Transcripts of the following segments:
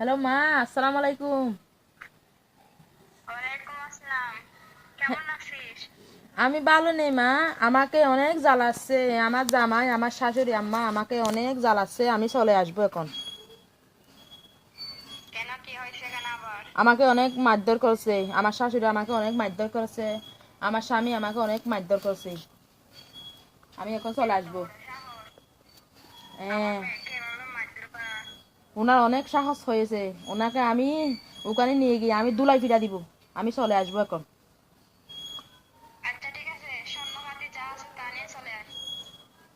Hello মা আসসালামু। আলাইকুম আমি ভালো নেই মা। আমাকে অনেক জ্বালাচ্ছে আমার জামাই আমার শাশুড়ি আম্মা আমাকে অনেক জ্বালাচ্ছে আমি চলে আসব এখন। আমাকে অনেক মারধর করছে। আমার শাশুড়ি আমাকে অনেক মারধর করেছে। আমার স্বামী আমাকে অনেক মারধর করছে। আমি এখন চলে আসব। হ্যাঁ। ওনার অনেক সাহস হয়েছে। ওনাকে আমি ওখানে নিয়ে গিয়ে আমি দুলাই ফিরা দিব। আমি চলে আসব এখন।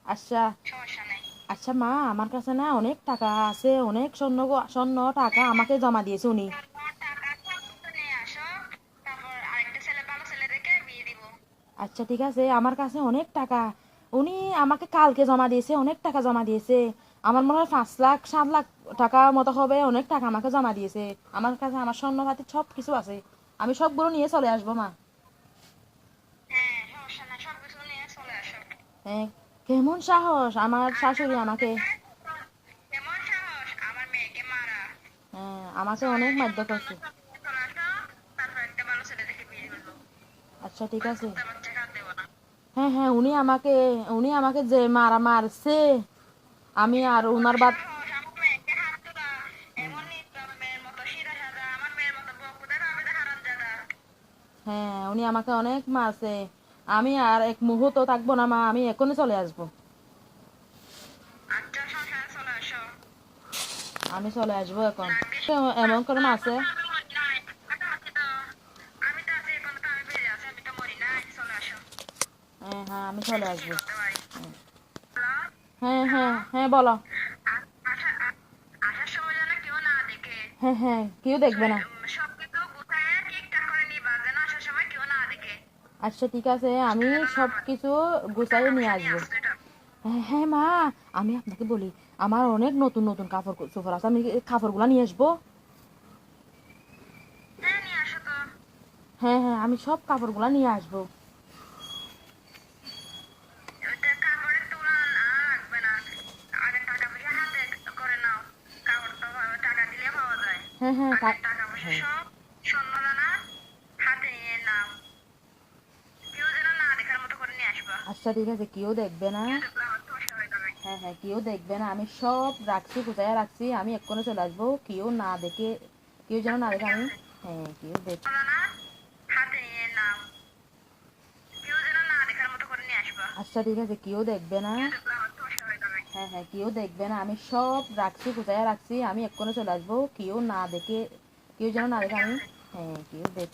আচ্ছা আচ্ছা। আচ্ছা মা আমার কাছে না অনেক টাকা আছে। অনেক স্বর্ণ স্বর্ণ টাকা আমাকে জমা দিয়েছে উনি। আচ্ছা ঠিক আছে। আমার কাছে অনেক টাকা। উনি আমাকে কালকে জমা দিয়েছে অনেক টাকা জমা দিয়েছে। আমার মনে হয় পাঁচ লাখ সাত লাখ টাকা মতো হবে অনেক টাকা আমাকে জমা দিয়েছে। আমার কাছে আমার স্বর্ণঘাতি সব কিছু আছে। আমি সবগুলো নিয়ে চলে আসব মা। হ্যাঁ হ্যাঁ কেমন সাহস আমার শাশুড়ি আমাকে। হ্যাঁ আমাকে অনেক মারধর করছে। আচ্ছা ঠিক আছে। হ্যাঁ হ্যাঁ উনি আমাকে উনি আমাকে যে মারা মারছে আমি আর ওনার বাদ হ্যাঁ উনি আমাকে অনেক মারছে। আমি আর এক মুহূর্ত থাকব না মা আমি এখনই চলে আসব। আচ্ছা আমি চলে আসব এখন। এমন করে মারছে আমি তো আছি এখন তো আমি বেড়ে আছি আমি তো মরি না চলে আসো। হ্যাঁ হ্যাঁ আমি চলে আসব। হ্যাঁ হ্যাঁ হ্যাঁ বলো। হ্যাঁ হ্যাঁ কেউ দেখবে না। আচ্ছা ঠিক আছে আমি সব কিছু গুছাই নিয়ে আসব। হ্যাঁ হ্যাঁ মা আমি আপনাকে বলি আমার অনেক নতুন নতুন কাপড় চোপড় আছে আমি কাপড়গুলো নিয়ে আসব। হ্যাঁ হ্যাঁ হ্যাঁ আমি সব কাপড়গুলো নিয়ে আসব ওইটা কাপড়ের তুলা না লাগবে না আগে টাকা পয়সা হাতে করে নাও কাপড় তো ভাবে টাকা দিলে পাওয়া যায় হ্যাঁ হ্যাঁ টাকা পয়সা সব স্বর্ণদানা হাতে নিয়ে নাও কেউ যেন না দেখার মতো করে নিয়ে আসবা। আচ্ছা ঠিক আছে কেউ দেখবে না। হয়ে হ্যাঁ কেউ দেখবে না। আমি সব রাখছি কোথায় রাখছি। আমি এক্ষুনি চলে আসব। কেউ না দেখে কেউ যেন না দেখে আমি হ্যাঁ কেউ দেখ স্বর্ণদানা হাতে নিয়ে নাও কেউ যেন না দেখার মতো করে নিয়ে আসবা। আচ্ছা ঠিক আছে কেউ দেখবে না। হয়ে হ্যাঁ কেউ দেখবে না। আমি সব রাখছি কোথায় রাখছি। আমি এক্ষণে চলে আসব। কেউ না দেখে, কেউ যেন না দেখে আমি হ্যাঁ কেউ দেখ